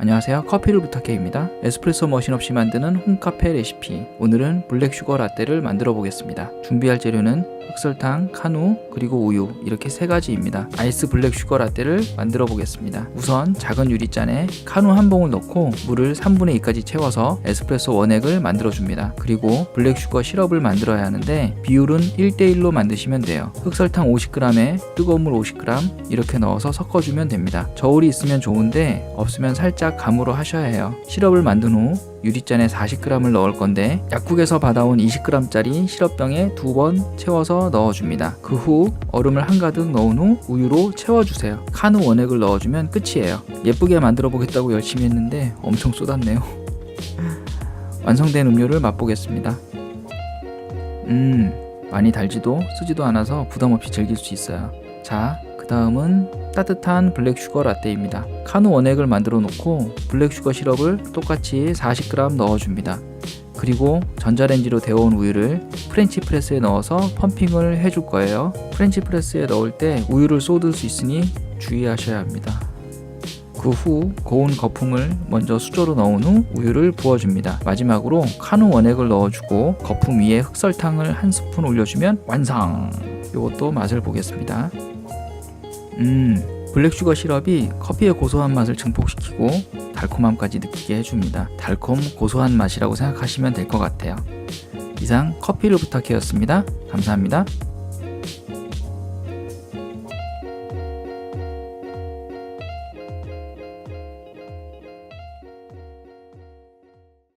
안녕하세요. 커피를 부탁해입니다. 에스프레소 머신 없이 만드는 홈카페 레시피. 오늘은 블랙 슈거 라떼를 만들어 보겠습니다. 준비할 재료는 흑설탕, 카누, 그리고 우유 이렇게 세 가지입니다. 아이스 블랙 슈거 라떼를 만들어 보겠습니다. 우선 작은 유리잔에 카누 한 봉을 넣고 물을 3분의 2까지 채워서 에스프레소 원액을 만들어 줍니다. 그리고 블랙 슈거 시럽을 만들어야 하는데 비율은 1대1로 만드시면 돼요. 흑설탕 50g에 뜨거운 물 50g 이렇게 넣어서 섞어주면 됩니다. 저울이 있으면 좋은데 없으면 살짝 감으로 하셔야 해요. 시럽을 만든 후 유리잔에 40g을 넣을 건데 약국에서 받아온 20g짜리 시럽병에 두 번 채워서 넣어줍니다. 그 후 얼음을 한가득 넣은 후 우유로 채워주세요. 카누 원액을 넣어주면 끝이에요. 예쁘게 만들어 보겠다고 열심히 했는데 엄청 쏟았네요. 완성된 음료를 맛보겠습니다. 음, 많이 달지도 쓰지도 않아서 부담 없이 즐길 수 있어요. 자, 그 다음은 따뜻한 블랙 슈거 라떼입니다. 카누 원액을 만들어 놓고 블랙 슈거 시럽을 똑같이 40g 넣어줍니다. 그리고 전자레인지로 데워온 우유를 프렌치 프레스에 넣어서 펌핑을 해줄 거예요. 프렌치 프레스에 넣을 때 우유를 쏟을 수 있으니 주의하셔야 합니다. 그 후 고운 거품을 먼저 수저로 넣은 후 우유를 부어줍니다. 마지막으로 카누 원액을 넣어주고 거품 위에 흑설탕을 한 스푼 올려주면 완성! 이것도 맛을 보겠습니다. 음, 블랙슈거 시럽이 커피의 고소한 맛을 증폭시키고 달콤함까지 느끼게 해줍니다. 달콤 고소한 맛이라고 생각하시면 될 것 같아요. 이상 커피를 부탁해였습니다. 감사합니다.